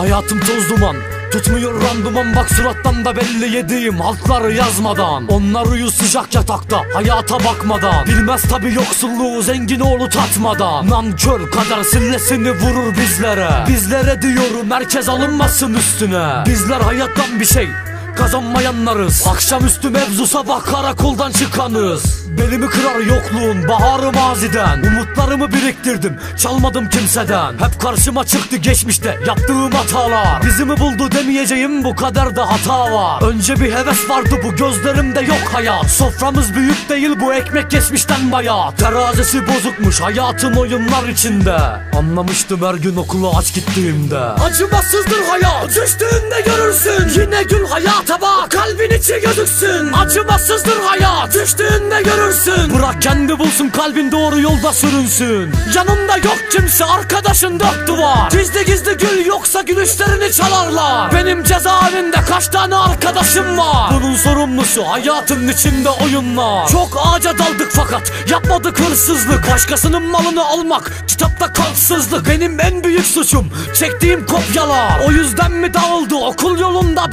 Hayatım toz duman Tutmuyor randıman bak surattan da belli yediğim Halkları yazmadan. Onlar uyur sıcak yatakta Hayata bakmadan. Bilmez tabi yoksulluğu zengin oğlu tatmadan. Nankör kader sillesini vurur bizlere. Bizlere diyorum herkes alınmasın üstüne. Bizler hayattan bir şey Kazanmayanlarız. Akşamüstü mevzu sabah karakoldan çıkanız. Belimi kırar yokluğun baharı maziden Umutlarımı biriktirdim çalmadım kimseden. Hep karşıma çıktı geçmişte yaptığım hatalar. Bizimi buldu demeyeceğim bu kaderde hata var. Önce bir heves vardı bu gözlerimde yok hayat. Soframız büyük değil bu ekmek geçmişten bayat. Terazisi bozukmuş hayatım oyunlar içinde. Anlamıştım her gün okula aç gittiğimde. Acımasızdır hayat. Düştüğünde görürsün. Yine gül hayata bak kalbin içi gözüksün. Acımasızdır hayat. Düştüğünde görürsün. Bırak kendi bulsun kalbin doğru yolda sürünsün. Yanında yok kimse arkadaşın dört duvar. Gizli gizli gül yoksa gülüşlerini çalarlar. Benim cezaevinde kaç tane arkadaşım var? Bunun sorumlusu hayatın içinde oyunlar. Çok ağaca daldık fakat yapmadık hırsızlık. Başkasının malını almak kitapta kalksızlık Benim en büyük suçum çektiğim kopyalar. O yüzden mi dağıldı? Okul yolunda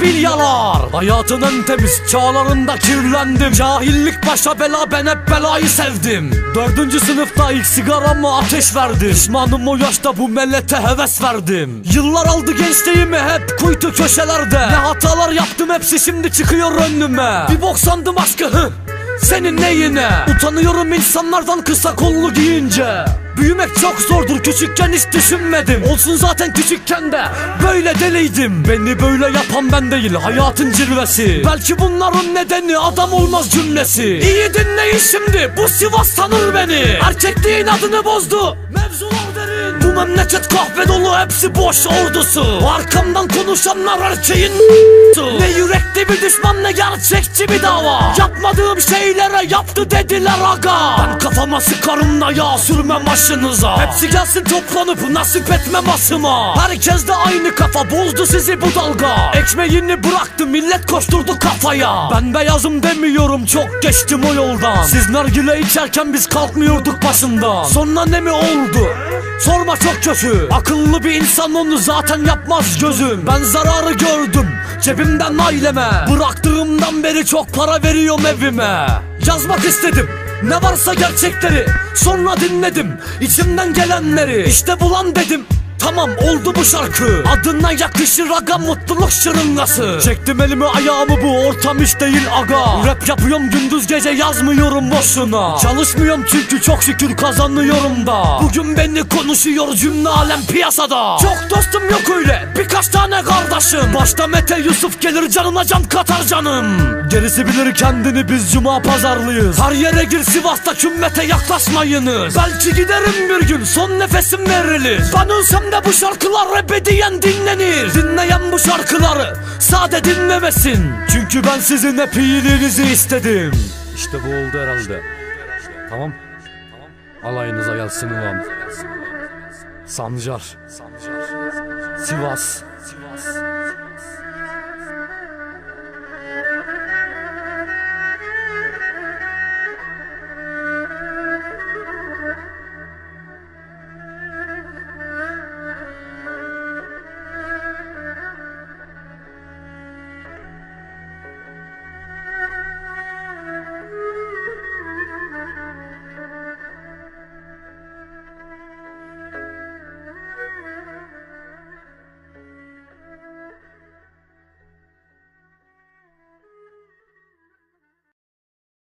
bilyalar Hayatın en temiz çağlarında kirlendim. Cahillik başa bela ben hep belayı sevdim. Dördüncü sınıfta ilk sigaramı ateş verdim Pişmanım o yaşta bu mellete heves verdim. Yıllar aldı gençliğimi hep kuytu köşelerde. Ne hatalar yaptım hepsi şimdi çıkıyor önüme. Bir bok sandım aşkı hı senin neyine? Utanıyorum insanlardan kısa kollu giyince. Büyümek çok zordur küçükken hiç düşünmedim. Olsun zaten küçükken de böyle deliydim. Beni böyle yapan ben değil hayatın cirvesi Belki bunların nedeni adam olmaz cümlesi. İyi dinleyin şimdi bu Sivas tanır beni. Erkekliğin adını bozdu Mevzular Bu memleket kahve dolu hepsi boş ordusu. Arkamdan konuşanlar erkeğin Ne yürekli bir düşman ne gerçekçi bir dava. Yapmadığım şeylere yaptı dediler aga. Ben kafama sıkarım da yağ sürmem başınıza Hepsi gelsin toplanıp nasip etmem asıma Herkes de aynı kafa bozdu sizi bu dalga. Ekmeğini bıraktı millet koşturdu kafaya. Ben beyazım demiyorum çok geçtim o yoldan. Siz nargile içerken biz kalkmıyorduk başında Sonra ne mi oldu? Sorma çok kötü. Akıllı bir insan onu zaten yapmaz gözüm. Ben zararı gördüm cebimden aileme. Bıraktığımdan beri çok para veriyorum evime. Yazmak istedim ne varsa gerçekleri. Sonra dinledim içimden gelenleri. İşte bulan dedim Tamam oldu bu şarkı. Adına yakışır aga mutluluk şırıngası. Çektim elimi ayağımı bu ortam iş değil aga. Rap yapıyorum gündüz gece yazmıyorum boşuna. Çalışmıyorum çünkü çok şükür kazanıyorum da. Bugün beni konuşuyor cümle alem piyasada. Çok dostum yok öyle birkaç tane kardeşim Başta Mete Yusuf gelir canına can katar canım. Gerisi bilir kendini biz cuma pazarlıyız. Her yere gir Sivas'ta kümmete yaklaşmayınız. Belki giderim bir gün son nefesim verilir Ben ölsem de bu şarkılar ebediyen dinlenir. Dinleyen bu şarkıları sade dinlemesin. Çünkü ben sizin hep iyiliğinizi istedim. İşte bu oldu herhalde. Tamam. Alayınıza gelsin ulan Sancar. Sivas. Sivas